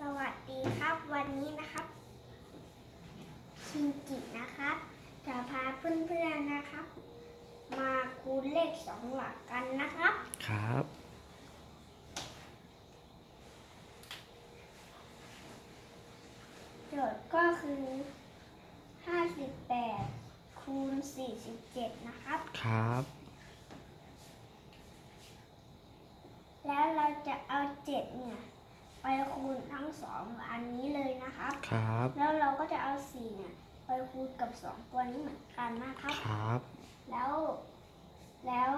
สวัสดีครับวันนี้นะครับ ชินจินะครับ จะพาเพื่อนๆนะครับ มาคูณเลขสองหลักกันนะครับ ครับ โจทย์ก็คือ58คูณ47นะครับ ครับ แล้วเราจะเอา7เนี่ย ไปคูณทั้งสองอันนี้เลยนะครับครับ แล้วเราก็จะเอา4เนี่ยไปคูณกับ2ตัวนี้เหมือนกันนะครับ ครับ แล้ว แล้ว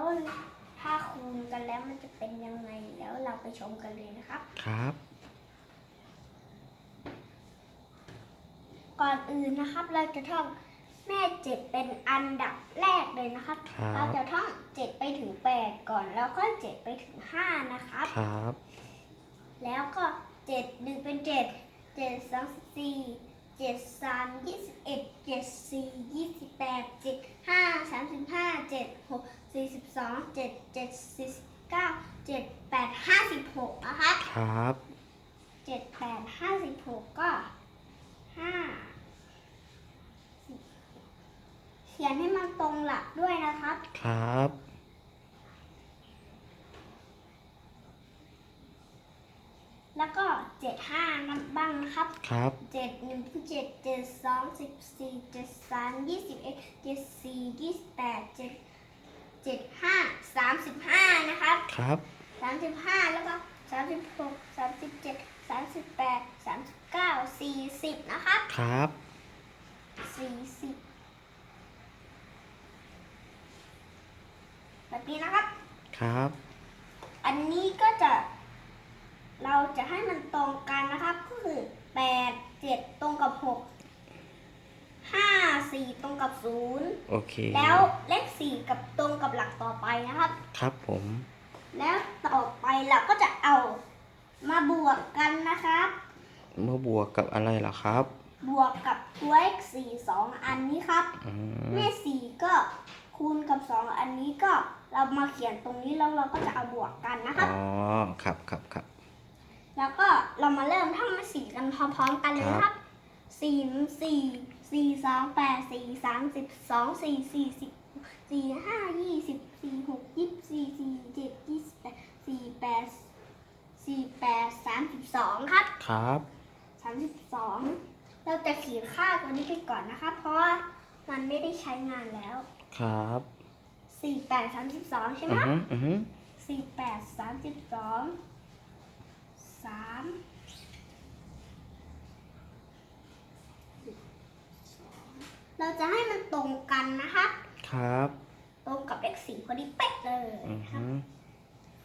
ถ้าคูณกันแล้วมันจะเป็นยังไงแล้วเราไปชมกันเลยนะครับ ครับ ก่อนอื่นนะครับเราจะท่องแม่เจ็ดเป็นอันดับแรกเลยนะครับครับเราจะท่องเจ็ดไปถึงแปดก่อนแล้วก็เจ็ดไปถึงห้านะครับครับ แล้วก็เจ็ดหนึ่งเป็นเจ็ดเจ็ดสองสิบสี่เจ็ดสามยี่สิบเอ็ดเจ็ดสี่ยี่สิบแปดเจ็ดห้าสามสิบห้าเจ็ดหกสี่สิบสองเจ็ดเจ็ดสี่สิบเก้าเจ็ดแปดห้าสิบหกนะครับครับเจ็ดแปดห้าสิบหกก็ห้าเขียนให้มันตรงหลักด้วยนะครับ ครับ แล้วก็เจ็ดห้านับบ้างนะครับครับเจ็ดหนึ่งเจ็ดเจ็ดสองสิบสี่เจ็ดสามยี่สิบเอ็ดเจ็ดสี่ยี่สิบแปดเจ็ดเจ็ดห้าสามสิบห้านะครับครับสามสิบห้าแล้วก็สามสิบหกสามสิบเจ็ดสามสิบแปดสามสิบเก้าสี่สิบนะครับครับสี่สิบแบบนี้นะครับครับ อันนี้ก็จะเรา จะให้มันตรงกันนะครับก็คือแปดเจ็ดตรงกับหกห้าสี่ตรงกับศูนย์โอเคแล้วเลขสี่กับตรงกับหลักต่อไปนะครับ ครับผม แล้วต่อไปเราก็จะเอามาบวกกันนะครับเมื่อบวกกับอะไรล่ะครับ บวกกับตัวเลขสี่สองอันนี้ครับอืมแม่สี่ก็คูณกับสองอันนี้ก็เรามาเขียนตรงนี้แล้วเราก็จะเอาบวกกันนะครับอ๋อครับครับครับ แล้วก็เรามาเริ่มท่องมาสี่กันพร้อมๆกันเลยนะครับสี่สี่สี่สองแปดสี่สามสิบสองสี่สี่สิบสี่ห้ายี่สิบสี่หกยี่สิบสี่สี่เจ็ดยี่สิบแปดสี่แปดสี่แปดสามสิบสองครับครับสามสิบสองเราจะขีดค่าตัวนี้ไปก่อนนะคะ เพราะว่ามันไม่ได้ใช้งานแล้ว ครับสี่แปดสามสิบสองใช่ไหมอือครับฮึอือฮึสี่แปดสามสิบสอง สามเราจะให้มันตรงกันนะครับครับ ตรงกับเลขสี่พอดีเป๊ะเลยอือครับฮึ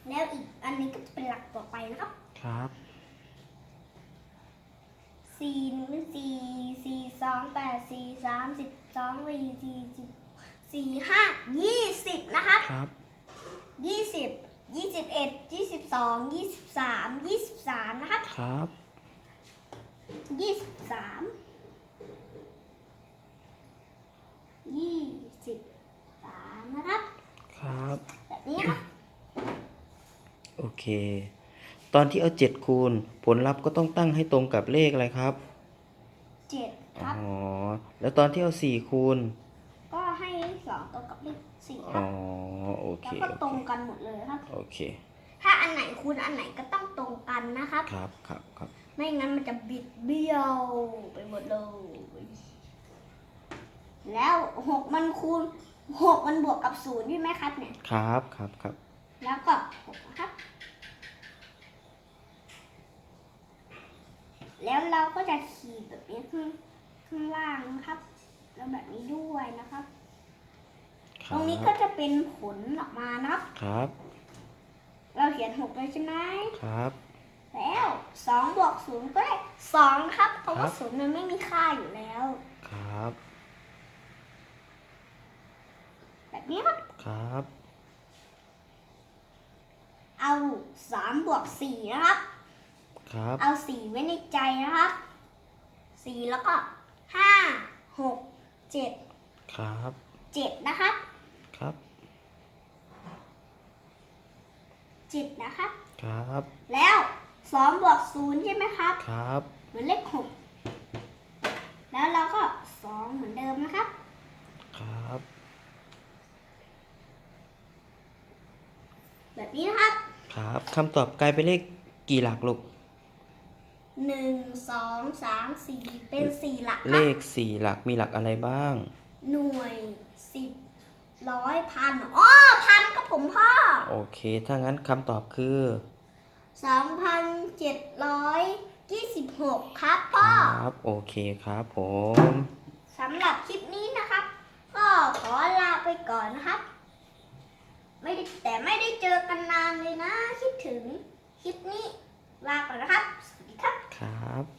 แล้วอีกอันนี้ก็จะเป็นหลักต่อไปนะครับ ครับสี่หนึ่งสี่สี่สองแปดสี่สามสิบสองสี่สี่สิบสี่ห้ายี่สิบนะครับครับยี่สิบ ยี่สิบเอ็ดยี่สิบสองยี่สิบสามยี่สิบสามนะครับครับยี่สิบสามยี่สิบสามนะครับ ครับแบบนี้ครับโอเค ตอนที่เอาเจ็ดคูณ ผลลัพธ์ก็ต้องตั้งให้ตรงกับเลขอะไรครับเจ็ดคอ๋รับอแล้วตอนที่เอาสี่คูณก็ให้ สองตรงกับเลขสี่คอ๋รัอบโอเคแล้วก็ตรงกันหมดเลยครับ โอเคถ้าอันไหนคูณอันไหนก็ต้องตรงกันนะครับ ครับครับครับไม่งั้นมันจะบิดเบี้ยวไปหมดเลย แล้วหกมันคูณหกมันบวกกับศูนย์ใช่ไหมครับเนี่ย ครับครับครับแล้วก็หกนะครับ แล้วเราก็จะขีดแบบนี้ข้างข้างล่างนะครับ แล้วแบบนี้ด้วยนะครับค ตรัรงนี้บก็จะเป็นผลออกมานะครับ ครับ เราเขียนหกเลยใช่ไหมครับ แล้วสองบวกศูนย์ก็ได้สองครับเพราะครัว่าบศูนย์มันไม่มีค่าอยู่แล้ว ครับ แบบนี้ครับ ครับ เอาสามบวกสี่นะครับ ครับ เอาสี่ไว้ในใจนะครับสี่แล้วก็ห้าหกเจ็ดครับเจ็ดนะครับครับ จ็ดนะครับครับ แล้วสองบวกศูนย์ใช่ไหมครับ ครับเหมือนเลขหกแล้วเราก็สองเหมือนเดิมนะครับ ครับ แบบนี้นะครับครับคำตอบกลายเป็นเลขกี่หลักลูก หนึ่งสองสามสี่เป็นสี่หลักคเลรับขสี่หลักมีหลักอะไรบ้าง หน่วยสิบ ร้อยพันอ๋อพันก็ผมพ่อโอเค ถ้างั้นคำตอบคือสองพันเจ็ดร้อยยี่สิบหกครับคพ่อ รับ โอเคครับผม สำหรับคลิปนี้นะครับ ก็ขอลาไปก่อนนะครับ ไม่ได้แต่ไม่ได้เจอกันนานเลยนะ คิดถึงคลิปนี้ลาก่อนนะครับ ส